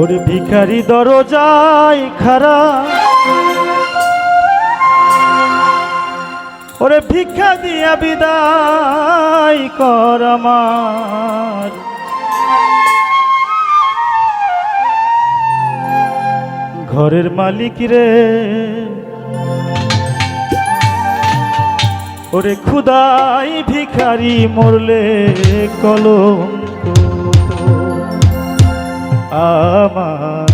ওরে ভিখারি দরজায় খারা ওরে ভিক্ষা দিয়া বিদায় কর আমার। ঘরের মালিক রে, ওরে খুদাই ভিখারি মরলে কলঙ্ক আমার।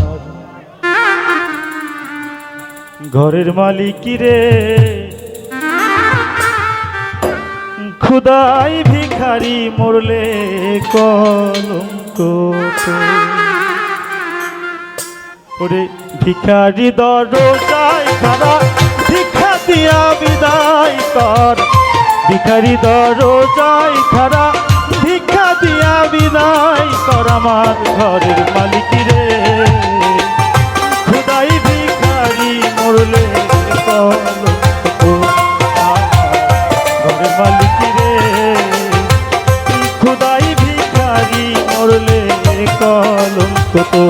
ঘরের মালিক রে, খুদাই ভিখারি মরলে কলঙ্ক ওরে ভিখারি দরজায় খারা ভিক্ষা দিয়া বিদায় কর। ভিখারি দরজায় খারা বিদায় কর আমার ঘরের মালিক রে। খুদাই ভিখারি মরলে ঘরের মালিক রে। খুদাই ভিখারি মরলে কলম তো।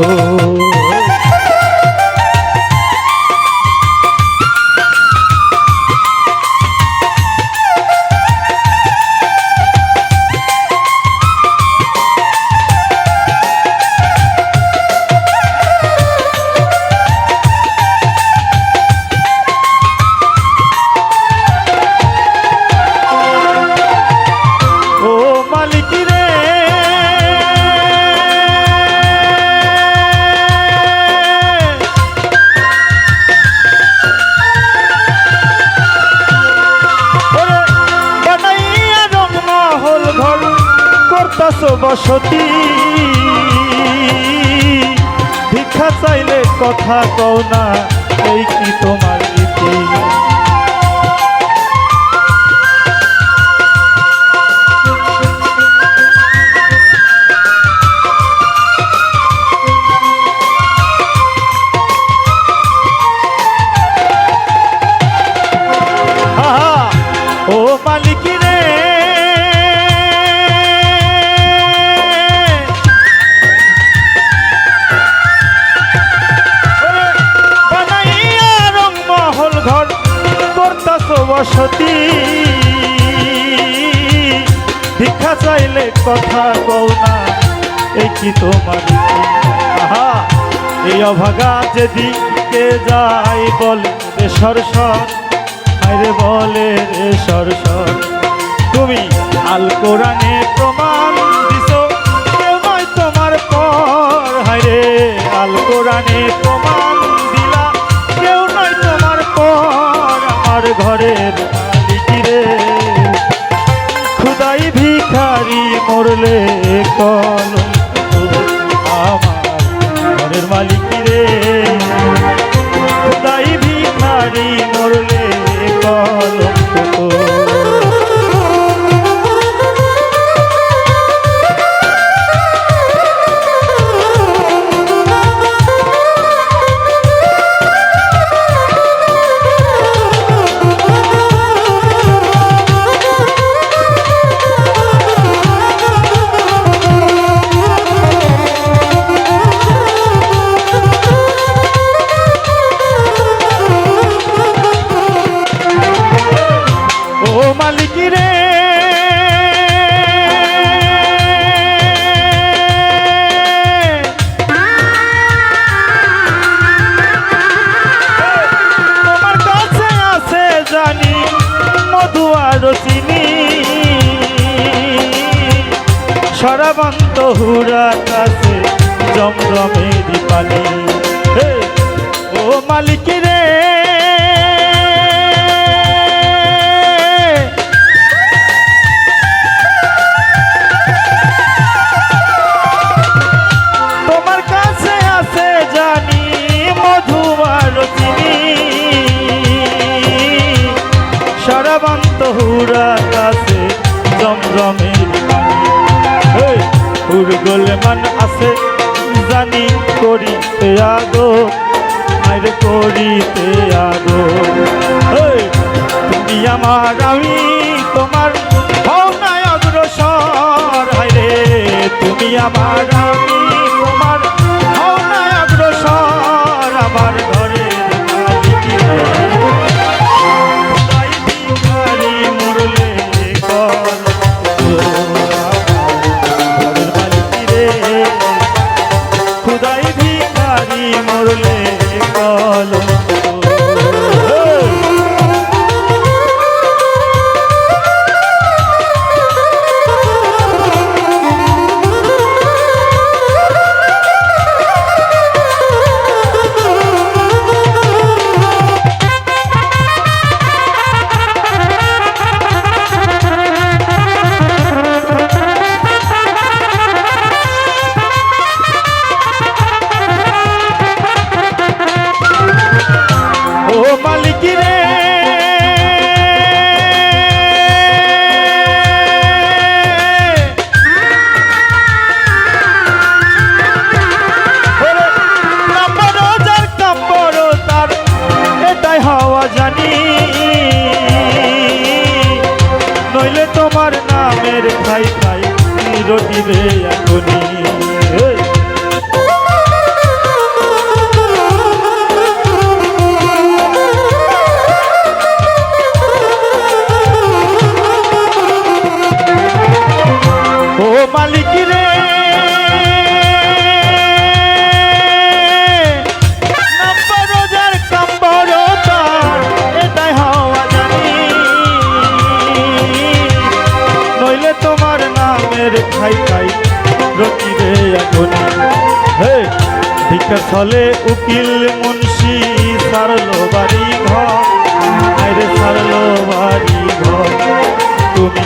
করতাছ বসতি ভিক্ষা চাইলে কথা কও না এই কি তোমার রীতি বসতি ভিক্ষা চাইলে কথা কও না, এই কি তোমার? আহা, এই অভাগা যেদিকে যাই বলে রে সর সর আরে বলে রে সর সর তুমি আল কোরআনে প্রমাণ দিছো তোমার পর। হায়রে আল কোরআনে ঘরের রে। খুদাই ভিখারি মরলে কলঙ্ক চিনি সরাবন্ত হুরা কাছে জমজমের ও মালিক হুরা কাছে জমজমের পানি এই, উর্গলে মান আছে জানি করিতে আগো আর করিতে আগো। তুমি আমার আমি তোমার না অগ্রসর। হায় রে তুমি আমার নইলে তোমার নামের খাই খাই চিরদিবে এখনই। খাইতাই রকিরে এখন হে ভিক্ষার ছলে উকিল মুন্সি সারলো বাড়ি ঘর। আরে সারলো বাড়ি ঘর। তুমি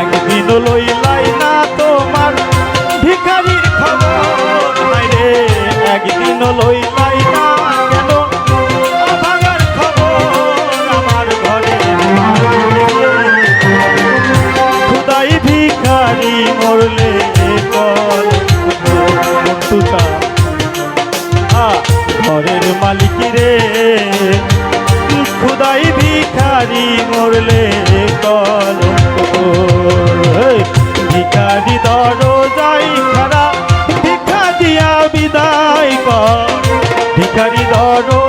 একদিন লইলাই না 可爱的多肉。